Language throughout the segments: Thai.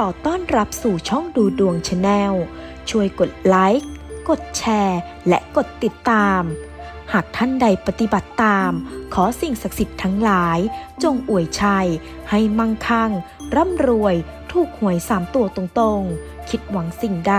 ขอต้อนรับสู่ช่องดูดวงชาแนล ช่วยกดไลค์ กดแชร์ และกดติดตาม หากท่านใดปฏิบัติตาม ขอสิ่งศักดิ์สิทธิ์ทั้งหลาย จงอวยชัย ให้มั่งคั่ง ร่ำรวย ถูกหวยสามตัวตรงๆ คิดหวังสิ่งใด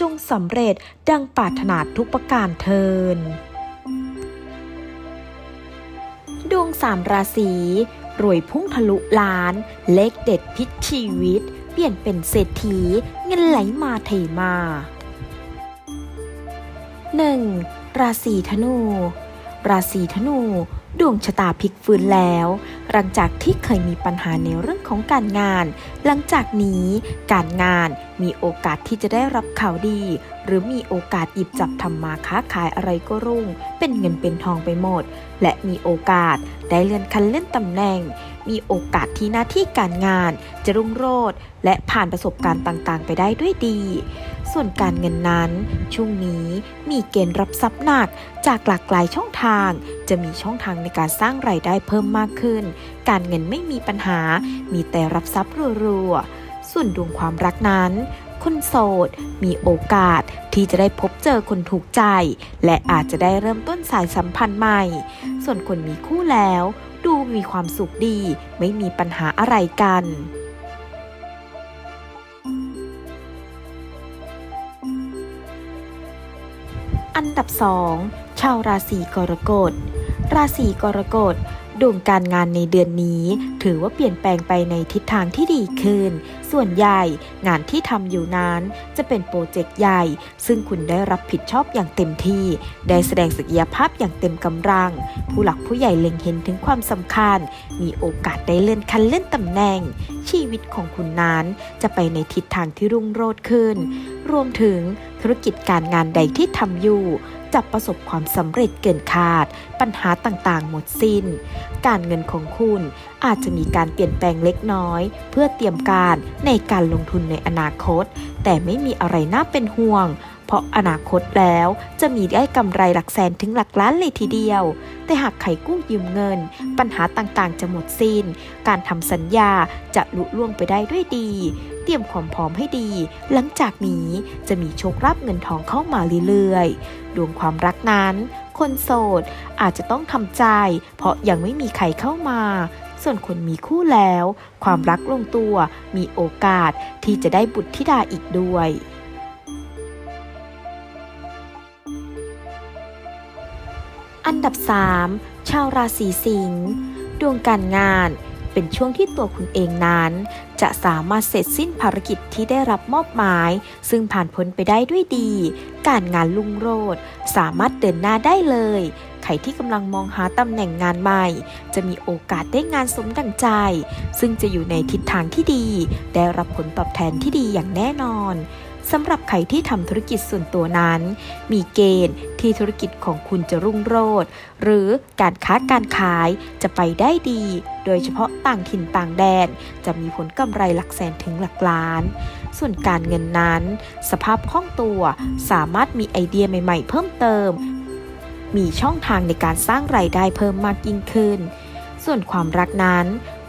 จงสำเร็จดังปรารถนาทุกประการเทิน ดวงสามราศีรวยพุ่งทะลุล้าน เลขเด็ดพลิกชีวิต ปลี่ยนเป็นเศรษฐีเงินไหลมาเทมา 1. ราศีธนู ราศีธนู ดวงชะตาพลิกฟื้นแล้ว หลังจากที่เคยมีปัญหาในเรื่องของการงาน หลังจากนี้การงานมีโอกาสที่จะได้รับข่าวดี หรือมีโอกาสหยิบจับทำมาค้าขายอะไรก็รุ่ง เป็นเงินเป็นทองไปหมด และมีโอกาสได้เลื่อนขั้นเลื่อนตำแหน่ง มีโอกาสที่หน้าที่การงาน จะรุ่งโรจน์และผ่านประสบการณ์ต่างๆ ไปได้ด้วยดี ส่วนการเงินนั้น ช่วงนี้มีเกณฑ์รับทรัพย์หนักจากหลากหลายช่องทาง จะมีช่องทางในการสร้างรายได้เพิ่มมากขึ้น การเงินไม่มีปัญหา มีแต่รับทรัพย์รัวๆ ส่วนดวงความรักนั้นคนโสด มีโอกาสที่จะได้พบเจอคนถูกใจ และอาจจะได้เริ่มต้นสายสัมพันธ์ใหม่ ส่วนคนมีคู่แล้ว ดูมีความสุขดี ไม่มีปัญหาอะไรกัน อันดับ2ชาวราศีกรกฎ ราศีกรกฎดวงการงานในเดือนนี้ ถือว่าเปลี่ยนแปลงไปในทิศทางที่ดีขึ้น ส่วนใหญ่งานที่ทำอยู่นั้น จะเป็นโปรเจกต์ใหญ่ ซึ่งคุณได้รับผิดชอบอย่างเต็มที่ ได้แสดงศักยภาพอย่างเต็มกำลัง ผู้หลักผู้ใหญ่เล็งเห็นถึงความสำคัญ มีโอกาสได้เลื่อนขั้นเลื่อนตำแหน่ง ชีวิตของคุณนั้นจะไปในทิศทางที่รุ่งโรจน์ขึ้นรวมถึงธุรกิจการงานใดที่ทำอยู่จะประสบความสำเร็จเกินคาด ปัญหาต่างๆ หมดสิน้น การเงินของคุณอาจจะมีการเปลี่ยนแปลงเล็กน้อย เพื่อเตรียมการในการลงทุนในอนาคต แต่ไม่มีอะไรน่าเป็นห่วง เพราะอนาคตแล้วจะมีได้กำไรหลักแสนถึงหลักล้านเลยทีเดียว แต่หากใครกู้ยืมเงิน ปัญหาต่างๆ จะหมดสิน้น การทำสัญญาจะลุล่วงไปได้ด้วยดี เตรียมความพร้อมให้ดี หลังจากนี้จะมีโชครับเงินทองเข้ามาเรื่อยๆ ดวงความรักนั้น คนโสดอาจจะต้องทำใจ เพราะยังไม่มีใครเข้ามา ส่วนคนมีคู่แล้ว ความรักลงตัวมีโอกาสที่จะได้บุตรธิดาอีกด้วยอันดับ 3 ชาวราศีสิงห์ ดวงการงาน เป็นช่วงที่ตัวคุณเองนั้น จะสามารถเสร็จสิ้นภารกิจที่ได้รับมอบหมาย ซึ่งผ่านพ้นไปได้ด้วยดี การงานลุ่งโรจน์สามารถเดินหน้าได้เลย ใครที่กำลังมองหาตำแหน่งงานใหม่ จะมีโอกาสได้งานสมดังใจ ซึ่งจะอยู่ในทิศทางที่ดี ได้รับผลตอบแทนที่ดีอย่างแน่นอน สำหรับใครที่ทำธุรกิจส่วนตัวนั้น มีเกณฑ์ที่ธุรกิจของคุณจะรุ่งโรจน์หรือการค้าการขายจะไปได้ดี โดยเฉพาะต่างถิ่นต่างแดน จะมีผลกำไรหลักแสนถึงหลักล้าน ส่วนการเงินนั้น สภาพคล่องตัวสามารถมีไอเดียใหม่ๆ เพิ่มเติม มีช่องทางในการสร้างไรายได้เพิ่มมากยิ่งขึ้น ส่วนความรักนั้น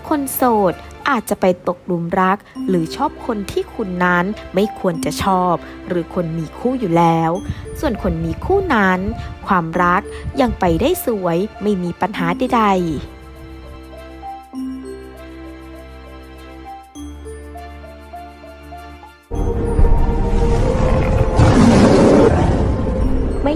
คนโสด อาจจะไปตกหลุมรัก หรือชอบคนที่คุณนั้นไม่ควรจะชอบ หรือคนมีคู่อยู่แล้ว ส่วนคนมีคู่นั้น ความรักยังไปได้สวยไม่มีปัญหาใดๆ